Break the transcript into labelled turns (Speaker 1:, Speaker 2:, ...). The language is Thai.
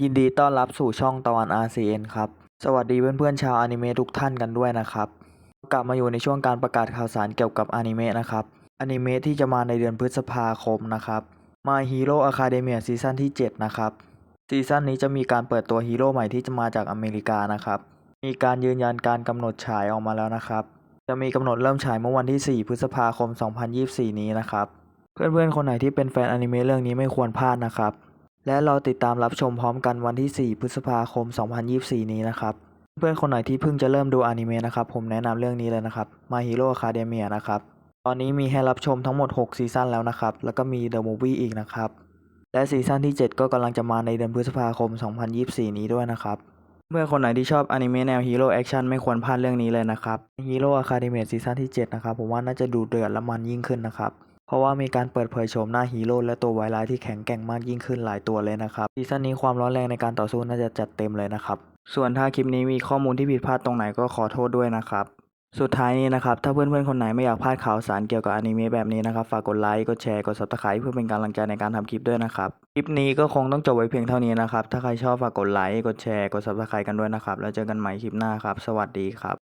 Speaker 1: ยินดีต้อนรับสู่ช่องตะวัน RCN ครับ สวัสดีเพื่อนๆชาวอนิเมะทุกท่านกันด้วยนะครับ กลับมาอยู่ในช่วงการประกาศข่าวสารเกี่ยวกับอนิเมะนะครับอนิเมะที่จะมาในเดือนพฤษภาคมนะครับ My Hero Academia ซีซั่นที่ 7 นะครับซีซั่นนี้จะมีการเปิดตัวฮีโร่ใหม่ที่จะมาจากอเมริกานะครับ มีการยืนยันการกำหนดฉายออกมาแล้วนะครับ จะมีกำหนดเริ่มฉายเมื่อวันที่ 4 พฤษภาคม 2024 นี้นะครับ เพื่อนๆคนไหนที่เป็นแฟนอนิเมะเรื่องนี้ไม่ควรพลาดนะครับ และเราติดตามรับชมพร้อมกันวันที่ 4 พฤษภาคม 2024 นี้นะครับ เพื่อนคนไหนที่เพิ่งจะเริ่มดูอนิเมะนะครับ ผมแนะนำเรื่องนี้เลยนะครับ My Hero Academia นะครับ ตอนนี้มีให้รับชมทั้งหมด 6 ซีซั่นแล้วนะครับ แล้วก็มี The Movie อีกนะครับ และซีซั่นที่ 7 ก็กำลังจะมาในเดือนพฤษภาคม 2024 นี้ด้วยนะครับเมื่อคนไหนที่ชอบอนิเมะแนวฮีโร่แอคชั่นไม่ควรพลาดเรื่องนี้เลยนะครับ Hero Academia ซีซั่นที่ 7 นะครับ ผมว่าน่าจะดูเดือดและมันยิ่งขึ้นนะครับ ราะว่ามีการเปิดเผยโฉมหน้าฮีโร่และตัวไวร้ายที่แข็งแกร่งมากยิ่งขึ้นหลายตัวเลยนะครับซีซั่นนี้ความร้อนแรงในการต่อสู้น่าจะจัดเต็มเลยนะครับ ส่วนถ้าคลิปนี้มีข้อมูลที่ผิดพลาดตรงไหนก็ขอโทษด้วยนะครับ สุดท้ายนี้นะครับ ถ้าเพื่อนๆคนไหนไม่อยากพลาดข่าวสารเกี่ยวกับอนิเมะแบบนี้นะครับ ฝากกดไลค์ กดแชร์ กด subscribe เพื่อเป็นกำลังใจในการทำคลิปด้วยนะครับ คลิปนี้ก็คงต้องจบไว้เพียงเท่านี้นะครับ ถ้าใครชอบฝากกดไลค์ กดแชร์ กด subscribe กันด้วยนะครับ แล้วเจอกันใหม่คลิปหน้าครับ สวัสดีครับ